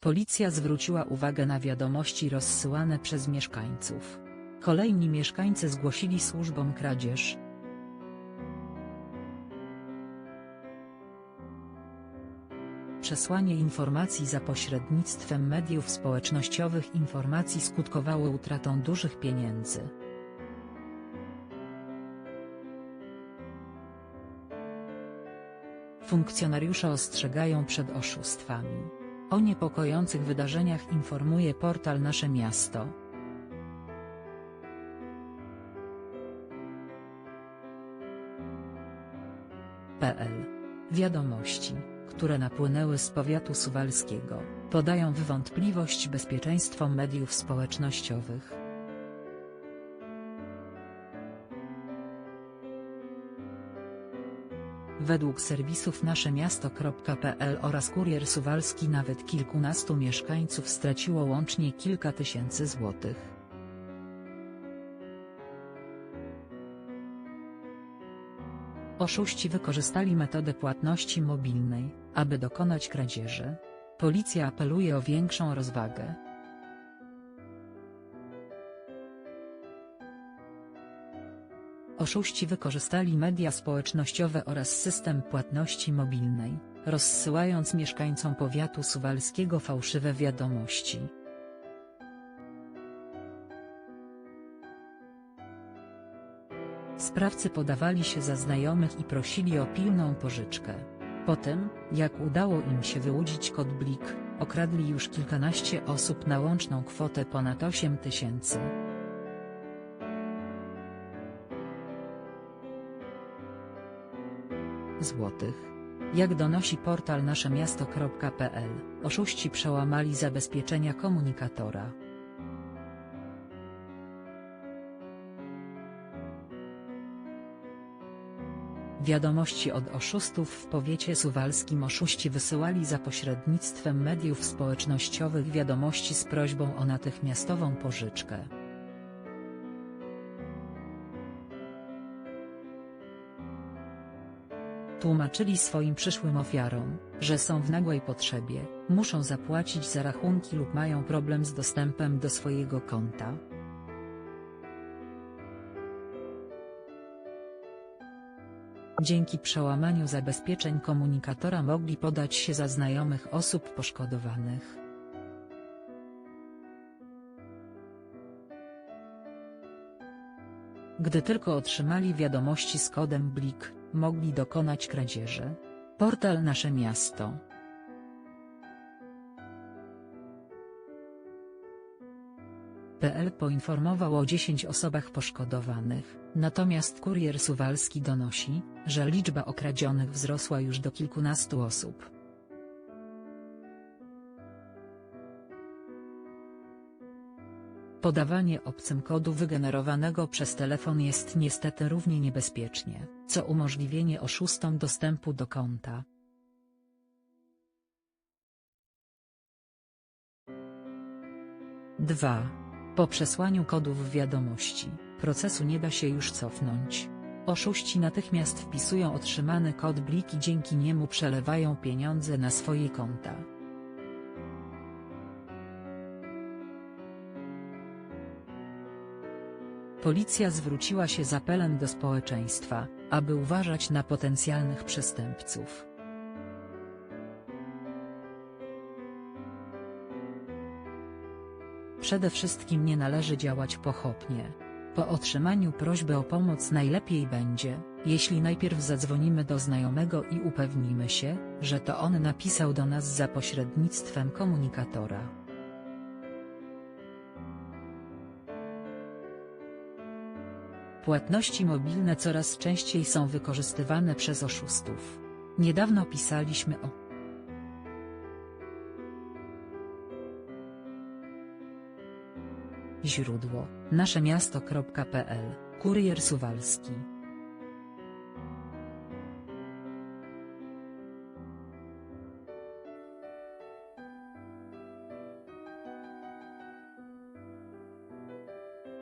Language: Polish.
Policja zwróciła uwagę na wiadomości rozsyłane przez mieszkańców. Kolejni mieszkańcy zgłosili służbom kradzież. Przesłanie informacji za pośrednictwem mediów społecznościowych informacji skutkowało utratą dużych pieniędzy. Funkcjonariusze ostrzegają przed oszustwami. O niepokojących wydarzeniach informuje portal Nasze Miasto. PL. Wiadomości, które napłynęły z powiatu suwalskiego, podają wątpliwość bezpieczeństwo mediów społecznościowych. Według serwisów naszemiasto.pl oraz Kurier Suwalski nawet kilkunastu mieszkańców straciło łącznie kilka tysięcy złotych. Oszuści wykorzystali metodę płatności mobilnej, aby dokonać kradzieży. Policja apeluje o większą rozwagę. Oszuści wykorzystali media społecznościowe oraz system płatności mobilnej, rozsyłając mieszkańcom powiatu suwalskiego fałszywe wiadomości. Sprawcy podawali się za znajomych i prosili o pilną pożyczkę. Potem, jak udało im się wyłudzić kod Blik, okradli już kilkanaście osób na łączną kwotę ponad 8 tysięcy. Złotych. Jak donosi portal naszemiasto.pl, oszuści przełamali zabezpieczenia komunikatora. Wiadomości od oszustów w powiecie suwalskim oszuści wysyłali za pośrednictwem mediów społecznościowych wiadomości z prośbą o natychmiastową pożyczkę. Tłumaczyli swoim przyszłym ofiarom, że są w nagłej potrzebie, muszą zapłacić za rachunki lub mają problem z dostępem do swojego konta. Dzięki przełamaniu zabezpieczeń komunikatora mogli podać się za znajomych osób poszkodowanych. Gdy tylko otrzymali wiadomości z kodem Blik, mogli dokonać kradzieży. Portal Nasze Miasto. PL poinformował o 10 osobach poszkodowanych, natomiast kurier suwalski donosi, że liczba okradzionych wzrosła już do kilkunastu osób. Podawanie obcym kodu wygenerowanego przez telefon jest niestety równie niebezpieczne, co umożliwienie oszustom dostępu do konta. Dwa. Po przesłaniu kodów wiadomości, procesu nie da się już cofnąć. Oszuści natychmiast wpisują otrzymany kod blik i dzięki niemu przelewają pieniądze na swoje konta. Policja zwróciła się z apelem do społeczeństwa, aby uważać na potencjalnych przestępców. Przede wszystkim nie należy działać pochopnie. Po otrzymaniu prośby o pomoc najlepiej będzie, jeśli najpierw zadzwonimy do znajomego i upewnimy się, że to on napisał do nas za pośrednictwem komunikatora. Płatności mobilne coraz częściej są wykorzystywane przez oszustów. Niedawno pisaliśmy o Źródło: naszemiasto.pl, Kurier Suwalski